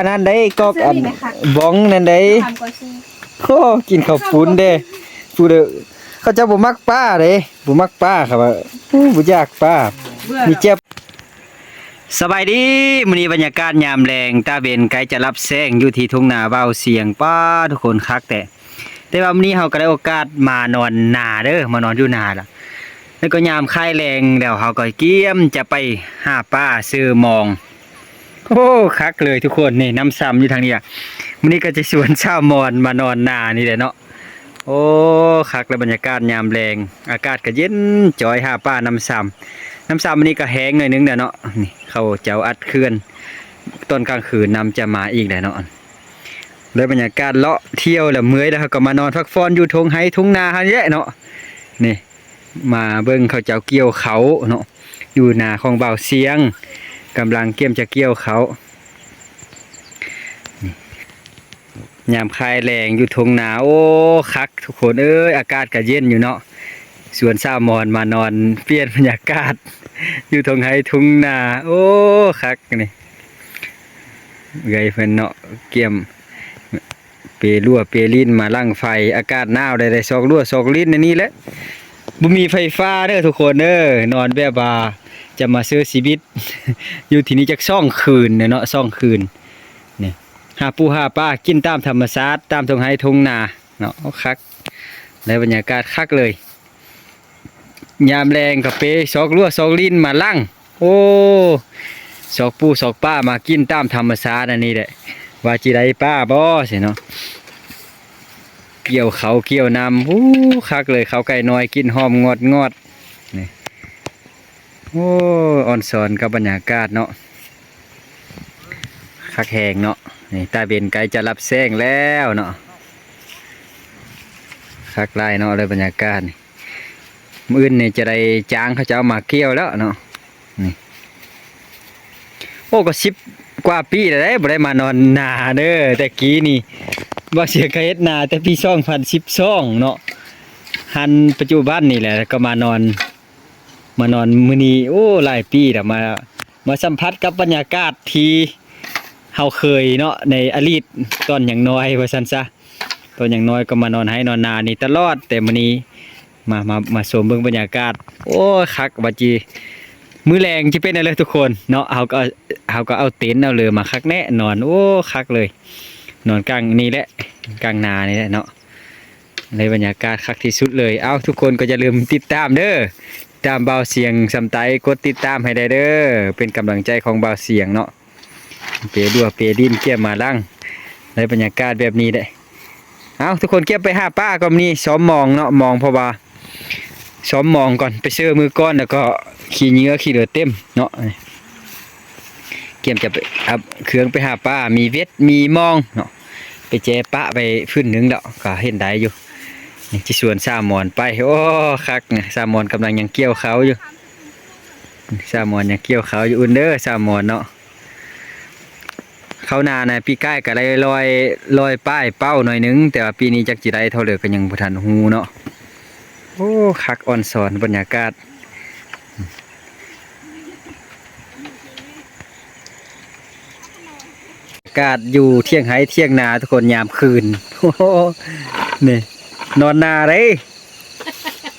อันนั้นได้ก็ซื้ออันนี่ไหมคะบ้องนั่นได้ทำก็ซื้อโอ้กินข้าวปุ้นเด้ผู้เด้อเขาเจะบ่มักป้าเด้บ่มักป้าครับว่าอู้บ่อยากป้ามีเจ็บสบายดีมื้อนี้บรรยากาศยามแรงตาเบนไกลจะรับแสงอยู่ที่ทุ่งนาเว้าเสียงป้าทุกคนคักแต่แต่ว่ามื้อนี้เฮาก็ได้โอกาสมานอนนาเด้อมานอนอยู่นาล่ะแล้วก็ยามคลายแรงแล้วเฮาก็เกี่ยมจะไปหาป้าซื้อมอง โอ้คักเลยทุกคนนี่น้ำซ้ำอยู่ทางนี้อะมื้อนี้ก็จะชวนชาวมอนมานอนนานี่แหละเนาะโอ้คักเลยบรรยากาศยามแรงอากาศก็เย็นจอยหาป้าน้ำซ้ำน้ำซ้ำอันนี้ก็แห้งหน่อยนึงเด้อเนาะนี่เขาเจ้าอัดเคลื่อนตอนกลางคืนน้ำจะมาอีกแหละเนาะเลยบรรยากาศเลาะเที่ยวแล้วเมื่อยแล้วเขาก็มานอนพักฟอนอยู่ทงไห้ทงนาเฮานี่แหละเนาะนี่มาเบิ่งเขาเจ้าเกี่ยวเขาเนาะอยู่นาของเบาเสียง กำลังเกี่ยมจะเกี่ยวเขายามคลายแรงอยู่ทงหนาโอ้คักทุกคนเอ้ยอากาศก็เย็นอยู่เนาะสวนซามอนมานอนเปลี่ยนบรรยากาศ อยู่ทงไห้ทงนา โอ้คักนี่เกยเพิ่นเนาะเกี่ยม เปรั่วเปลินมาลั่งไฟอากาศหนาวได้ได้ซอกรั่วซอกลิ้นในนี้แหละบ่มีไฟฟ้าเด้อทุกคนเด้อนอนแบบว่า จะมาซื้อชีวิต อยู่ที่นี่จักซ่องคืนเนาะซ่องคืนนี่หาปูหาปลากินตามธรรมชาติตามทงไห้ทงนาเนาะคักในบรรยากาศคักเลย ยามแรงกับเปซอกรั่วซอกลิ้นมาลั่งโอ้ซอกปูซอกป้ามากินตามธรรมชาติอันนี้แหละว่าจิได้ป้าบ่สิเนาะเกี่ยวเขาเกี่ยวนำอู้คักเลยเขาไก่น้อยกินหอมงอดงอด โอ้อ่อนสอนกับบรรยากาศเนาะคักแหงเนาะนี่ตาเบนไก่จะรับแสงแล้วเนาะคักไล่เนาะเลยบรรยากาศนี่มื้ออนนี่จะได้จ้างเขาจะเอามาเกี่ยวแล้วเนาะนี่โอ้ก็สิบกว่าปีแล้วได้บ่ได้มานอนนาเด้อแต่กี้นี่ว่าเสียกเฮ็ดนาแต่ปีช่องพันสิบช่องเนาะหันปัจจุบันนี่แหละก็มานอน มานอนมื้อนี้โอ้หลายปีแล้วมา มาสัมผัสกับบรรยากาศที่เฮาเคยเนาะในอดีตตอนอย่างน้อยว่าซั่นซะตอนอย่างน้อยก็มานอนให้นอนนานี่ตลอด แต่มื้อนี้มามามาชมเบิ่งบรรยากาศ โอ้คักบัดจีมื้อแรงจะเป็นอะไรทุกคนเนาะเฮาก็เฮาก็เอาเต็นท์เอาเลยมาคักแน่นอนโอ้คักเลย นอนกลางนี่แหละกลางนานี่แหละเนาะในบรรยากาศคักที่สุดเลย เอาทุกคนก็อย่าลืมติดตามเด้อ ตามเบาเสียงสำไตกดติดตามให้ได้เด้อเป็นกำลังใจของเบาเสียงเนาะเปดัวเปดินเกี่ยมมาลังในบรรยากาศแบบนี้ได้เอาทุกคนเก็บไปหาป้าก็มีซ้อมมองเนาะมองเพราะว่าซ้อมมองก่อนไปเชื่อมือก้อนแล้วก็ขี่เนื้อขี่เหลือเต็มเนาะเกี่ยมจะไปเอาเครื่องไปหาป้ามีเวทมีมองเนาะไปแจปะไปพื้นหนึ่งแล้วก็เห็นได้อยู่ ที่สวนซามอนไปโอ้คักนะซามอนกำลังยังเกี่ยวเขาอยู่ซามอนยังเกี่ยวเขาอยู่อุ่นเด้อซามอนเนาะเขานานะปีใกล้ก็เลยลอยลอยป้ายเป้าหน่อยหนึง แต่ว่าปีนี้จักจิได้เท่าเลยก็ยังบ่ทันฮูเนาะโอ้คักอ่อนสอนบรรยากาศอากาศอยู่เที่ยงไห้เที่ยงนาทุกคนยามคืนโอ้โหนี่ นอนนาเลย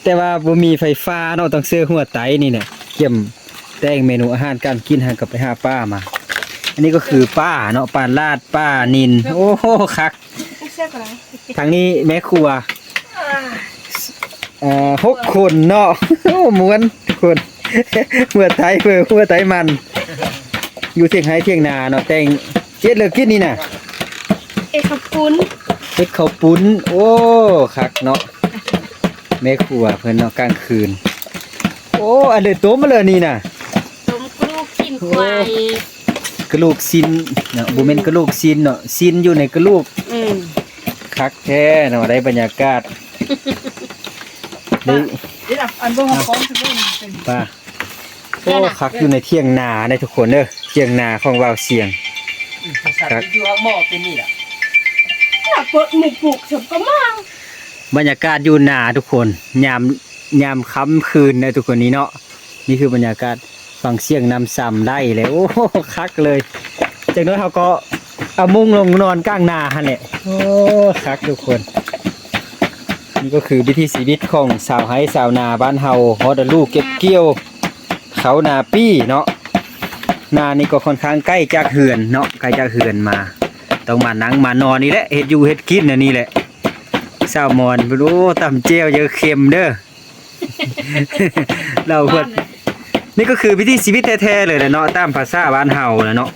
แต่ว่าบ่มีไฟฟ้าเนาะต้องซื้อหัวไตนี่เนี่ยเกี่ยมแต่งเมนูอาหารการกินหากับไปหาป้ามา อันนี้ก็คือป้าเนาะป้าลาดป้านิน โอ้โหคักไม่เชื่อกันเลยทางนี้แม่ครัวเอ่อหกคนเนาะโอ้ม้วนทุกคนเมื่อไทยเมื่อเมื่อไทยมัน อยู่เที่ยงไห้เที่ยงนาเนาะแต่งเจ็ดเลิกกินนี่น่ะเอกปุ้น เฮ็ดข้าวปุ้น โอ้คักเนาะแม่ครัวเพิ่นเนาะกลางคืน โอ้อันเดอโตมาเลยนี่น่ะต้มกรูกินควายกระลูกซินเนาะบ่แม่นกระลูกซินเนาะซินอยู่ในกระลูกอืมคักแท้เนาะได้บรรยากาศได้เดี๋ยวอันเบิ่งของคือเบิ่งเป็นป่าโอ้คักอยู่ในเที่ยงนาได้ทุกคนเด้อเที่ยงนาของวาวเสียงครับอยู่หม้อเป็นนี่ล่ะ อยาเปิดหมูปลูกเฉบก็มั่งบรรยากาศอยู่นาทุกคน ยามยามค่ำคืนนะทุกคนนี้เนาะนี่คือบรรยากาศฟังเสียงน้ำซ้ำได้เลยโอ้คักเลย จากนั้นเขาก็เอามุ้งลงนอนกลางนาฮะเนี่ยโอ้คักทุกคน นี่ก็คือวิถีชีวิตของสาวไห้สาวนาบ้านเฮาฮอดลูกเก็บเกี่ยว เขานาปี้เนาะนานี่ก็ค่อนข้างใกล้จากเหือนเนาะใกล้จากเหือนมา ต้องมานั่งมานอนนี่แหละเฮ็ดอยู่เฮ็ดกินน่ะนี่แหละสาวมอนบ่รู้ตำเจียวเยอะเค็มเด้อ เราเพิ่นนี่ก็คือวิถีชีวิตแท้ๆเลยแหละเนาะตามภาษาบ้านเฮาแหละเนาะ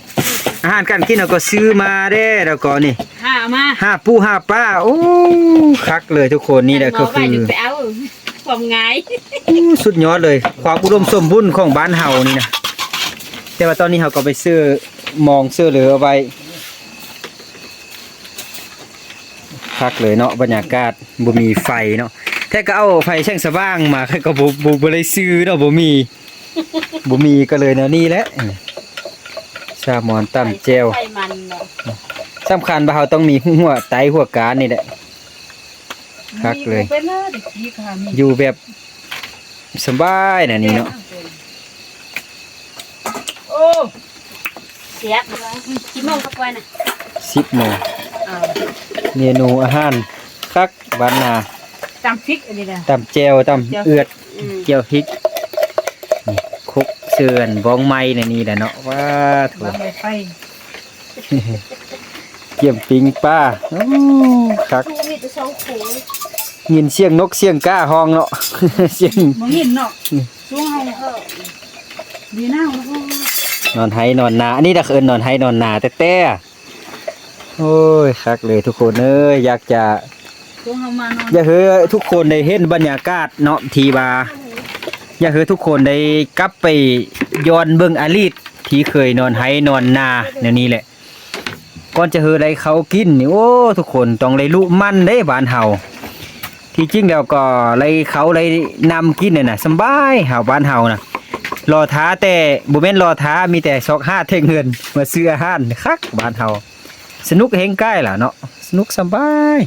อาหารการกินเราก็ซื้อมาเด้แล้วก็นี่ห้ามาห้าปูห้าป้าโอ้คักเลยทุกคนนี่แหละก็คือไปเอาความง่ายอู้สุดยอดเลย ความอุดมสมบูรณ์ของบ้านเฮานี่นะแต่ว่าตอนนี้เฮาก็ไปซื้อมองซื้อเหลือไว้ คักเลยเนาะบรรยากาศบ่มีไฟเนาะแท้ก็เอาไฟแช่งสว่างมาก็บ่บ่บ่ได้ซื้อเนาะบ่มีบ่มีก็เลยแนวนี้แหละชามอนตำแจวไฟมันเนาะสำคัญว่าเราต้องมีหัวไตหัวกานี่แหละคักเลยเป็นเลยเด็กขี้ค่ะมีอยู่แบบสบายนะนี่เนาะโอ้เสียบกี่โมงก็ไปน่ะสิบโมงอ่า เมนูอาหารคักบ้านนาจำพริกอันนี้นะตำแจวตำเอือดอืมเจียวพริกนี่คุกเสือนบ้องไม้ในนี่แหละเนาะว้าโถูวางไว้ไฟเกี่ยมปิงป้าอู้คักชูมีแต่สองขูยินเสียงนกเสียงก้าห้องเนาะ เสียงบ่ยินเนาะช่วงเฮาเออดีหน้าเฮานอนไห้นอนนา อันนี้ตะเคินนอนไห้นอนนาแต่แต่ โอ้ยคักเลยทุกคนเอ้ยอยากจะช่วงเฮามานอนอยากให้ทุกคนได้เห็นบรรยากาศเนาะทีว่าอยากให้ทุกคนได้กลับไปย้อนเบิ่งอดีตที่เคยนอนไห้นอนนาแนวนี้แหละก่อนจะเฮอได้เขากินนี่โอ้ทุกคนต้องได้ลุมันได้บ้านเฮาที่จริงแล้วก็เลยเขาเลยนำกินเนี่ยนะสบายเฮาบ้านเฮานะรอท้าแต่บ่แม่นรอท้ามีแต่ซอกห้าเทเงินมาซื้ออาหารคักบ้านเฮา สนุกเฮงใกล้ล่ะเนาะสนุกสบาย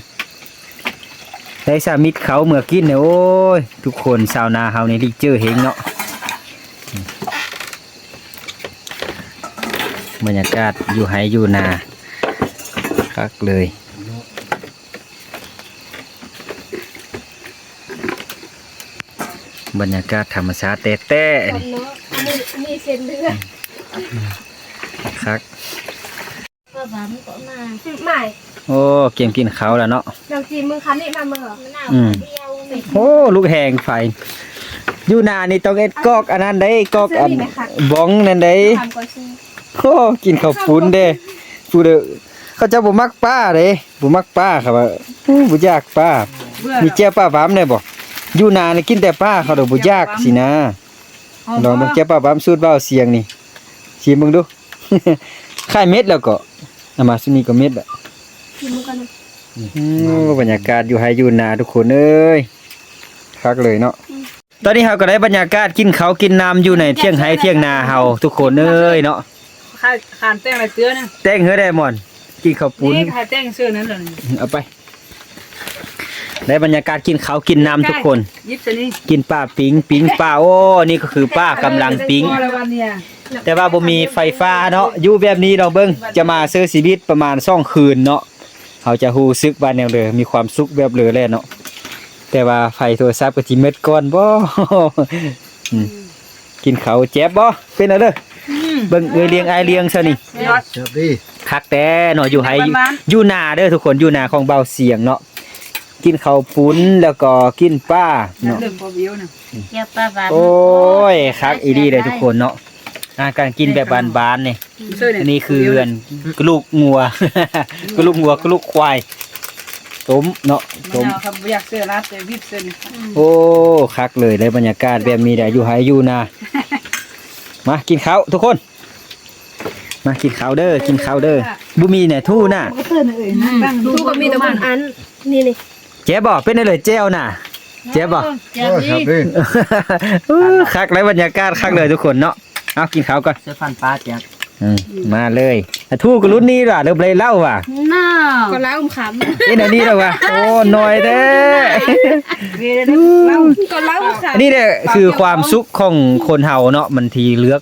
ได้สามิตรเขาเมื่อกินเนี่ยโอ้ย ทุกคนชาวนาเฮานี่รีเจอเฮงเนาะบรรยากาศอยู่ไฮอยู่นาคักเลยบรรยากาศธรรมชาติแต่แต่นี่เส้นเลือด บามันก็มาไม่โอ้เกมกินเขาวแล้วเนาะเราจีมือคันนี่มาเมื่อมะนาวอืมเดียวนี่โอ้ลูกแหงไฟอยู่นานี่ต้องเอ็ดกอกอันนั้นได้กอกอันบ้องนั่นได้ทำก่อนซื้อโอ้กินข้าวปุ้นเด้ฟูเด้อเขาเจะบ่มักป้าเด้บ่มักป้าครับว่าอู้บ่อยากป้าเบื่อมีแจ่วป้าหวามได้บ่อยู่นานี่กินแต่ป้าเขาดอกบ่อยากสินะลองเบิ่งแจ่วป้าหวามสูตรเว้าเสียงนี่ชิมเบิ่งดูคล้ายเม็ดแล้วก็เอามาสุนี่ก็เม็ดอะกินมือกันนะอืมบรรยากาศอยู่ไฮอยู่นาทุกคนเอ้ยคักเลยเนาะตอนนี้เฮาก็ได้บรรยากาศกินข้าวกินน้ำอยู่ในเที่ยงไฮเที่ยงนาเฮาทุกคนเอ้ยเนาะข้าขานแต้งอะไรเตื้อนะแต่งเฮือได้หมอนกินข้าวปุ้นนี่ข้าแต้งเสื้อนั้นเลยเอาไป ได้บรรยากาศกินข้าวกินน้ำทุกคน ยิบซะนี่กินป้าปิงปิงป้าโอ้นี่ก็คือป้ากำลังปิงพอแล้ววันเนี่ยแต่ว่าบ่มีไฟฟ้าเนาะอยู่แบบนี้เราเบิ่งจะมาซื้อชีวิตประมาณ2คืนเนาะเขาจะฮู้สึกว่าแนวเลยมีความสุขแบบเลยแหละเนาะแต่ว่าไฟโทรศัพท์ก็สิเม็ดก่อนบ่ อืมกินข้าวแจ๊บบ่เป็นเอาเด้ออืมเบิ่งเอ้ยเลี้ยงอายเลี้ยงซะนี่ ยอดครับดีคักแต่เนาะอยู่ไห้บ้านๆอยู่นาเด้อทุกคนอยู่นาของเบาเสียงเนาะ กินข้าวปุ้นแล้วก็กินป้าเนาะเรื่องพอวิวนะเดี๋ยวป้าบาโอ้ยคักอีดีเลยทุกคนเนาะอาการกินแบบบานๆนี่เสื้อเนี่ยอันนี้คืออันกระลูกงัวกระลูกงัวกระลูกควายต้มเนาะมะต้มนาวครับอยากเสื้อรัดแต่วิบเสื้อนี่โอ้คักเลยเลยบรรยากาศแบบนี้แหละอยู่ไห้อยู่นามากินข้าวทุกคน มากินข้าวเด้อกินข้าวเด้อบุมีเนี่ยทู่น่ะก็เสื้อน่ะเอ้ยนะตั้งทุกคนมีแต่คนอันนี่นี่ เจ๊บอกเป็นอะไรเจ้าน่ะ เจ๊บอกเจ้าโอ้ยนี่ครับดีคักเลยบรรยากาศคักเลยทุกคนเนาะเอากินข้าวก่อนเสื้อฟันปลาแจ๊บอืมมาเลยอะทู่กับรุ่นนี้ว่ะเริ่มเลยเล่าว่ะน่าก็ล้างขำเอ็นอันนี้แล้วว่ะโอ้หน่อยเด้อเวียได้เล่าก็ล้างขอันนี้เนี่ยคือความสุขของคนเฮาเนาะมันทีเลือก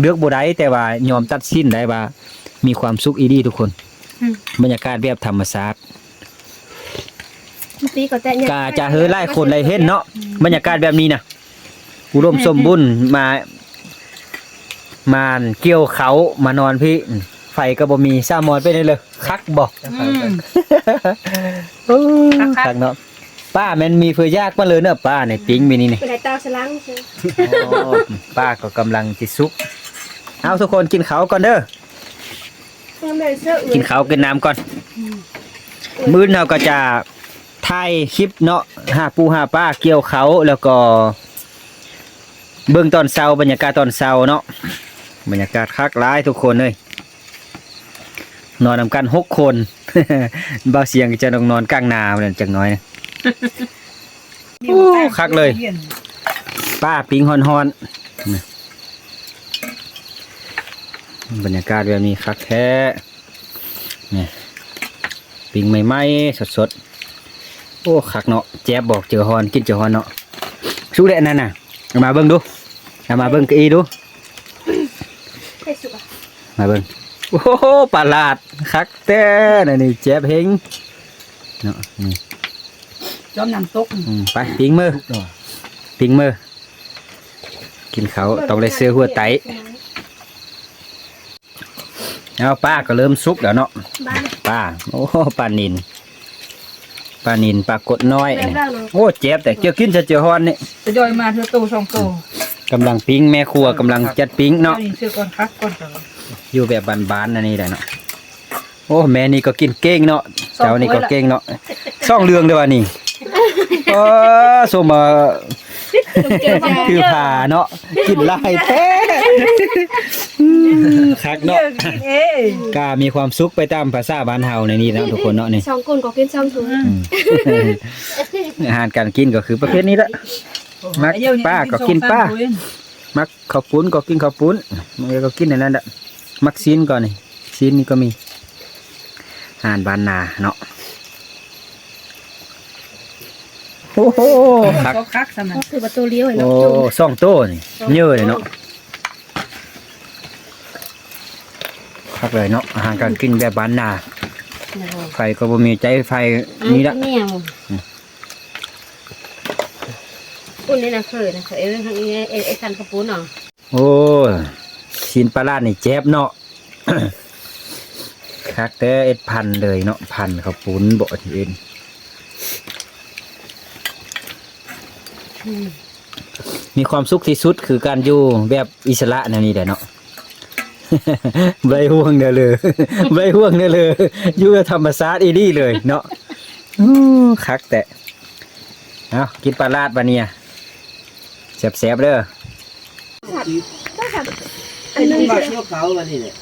เลือกบ่ได้แต่ว่ายอมตัดสินได้ว่า มีความสุขอีดีทุกคน บรรยากาศแบบธรรมชาติ ปีก็แต่เนี่ยกาจะเฮ้ยไล่คนไล่เห็นเนาะบรรยากาศแบบนี้นะอุดมสมบูรณ์มา มาเกี่ยวเขามานอนพี่ไฟก็บ่มีซามอนไปได้เลยคักบอกอืมคักๆคักเนาะป้าแมันมีเพื่อยากมาเลยเนอะป้าในปิ้งมีนี่นี่เป็นไรตาสลังใช่อ๋อป้าก็กำลังจิซุกเอาทุกคนกินเขาวก่อนเด้อยังไม่ได้เสื้ออื่กินนเขาวกินน้ำก่อนมื้อเราก็จะ ถ่ายคลิปเนาะหาปูหาป้าเกี่ยวเขาแล้วก็ เบื้องตอนเช้าบรรยากาศตอนเช้าเนาะบรรยากาศคักร้ายทุกคนเลยนอนนำกันหกคนบ่าวเสียงจะต้องนอนกลางนาเหมือนจังน้อยนะโอ้คักเลย ป้าปิงฮอนฮอนนี่บรรยากาศแบบนี้คักแท้นี่ปิงใหม่ๆสดๆ โอ้คักเนาะแจ๊บบอกเจอฮอนกินเจอฮอนเนาะสู้เลยอันนั่นน่ะเอามาเบิ่งดูเอามาเบิ่งกะอีดูให้สุกอะมาเบิ่งโอ้โหปลาลาดคักแท้นั่นนี่แจ๊บเฮงเนาะนี่จอมน้ำตกอืมไปปิงมือปิงมือกินเขาวต้องได้เสื้อหัวไตเอาป้าก็เริ่มสุกแล้วเนาะบ้านป้าโอ้ปลานิน ปลานินปลากดน้อยแม่นี่บ้างเนาะโอ้เจ็บแต่เจียวกินจะเจียวฮอนนี่จะย่อยมาเธอโตสองโตกำลังปิ้งแม่ครัวกำลังจัดปิ้งเนาะนี่เชื่อก่อนคักก่อนก่อนอยู่แบบบานๆนั่นนี่แหละเนาะโอ้แม่นี่ก็กินเก่งเนาะเจ้านี่ก็เก่งเนาะซ่องเรืองเด้อว่านี่เออสมมาคือผ่าเนาะกินลายแท้อืม คักเนาะเอ๊ะกามีความสุขไปตามภาษาบ้านเฮาในนี่นะทุกคนเนาะนี่สองคนก็กินสองถุงอืมอาหารการกินก็คือประเภทนี้ละมักป้าก็กินป้ามักข้าวปุ้นก็กินข้าวปุ้นมันก็กินในนั้นแหละมักซีนก่อนนี่ซีนนี่ก็มีอาหารบ้านนาเนาะโอ้โหคักก็คักสำนักก็คือประตูเลี้ยวเห็นโอ้เนาะจุ่มซ่องโต้นี่เยอะเลยเนาะ คักเลยเนาะอาหารการกินแบบบ้านนาไฟก็บ่มีใจไฟนี่ละเนี่ยอุ่นนี่นะเคยนะเคยเอ้ยทางนี้เอ้ไอ้คันกระปุนเนาะโอ้ชินปลาลาดนี่เจ็บเนาะคักแต่เอ็ดพันเลยเนาะพันข้าวปุ้นบ่ที่เอ็นมีความสุขที่สุดคือการอยู่แบบอิสระแนวนี้แหละเนาะ ใบห่วงเด้อเลยใบห่วงเด้อเลยอยู่กับธรรมชาติอีนี่เลย เนาะคักแต่เอากินปลาลาดบะเนี่ยแสบๆเด้อต้อันนึงบักเที่ยวเขาวะนี่เนี่ย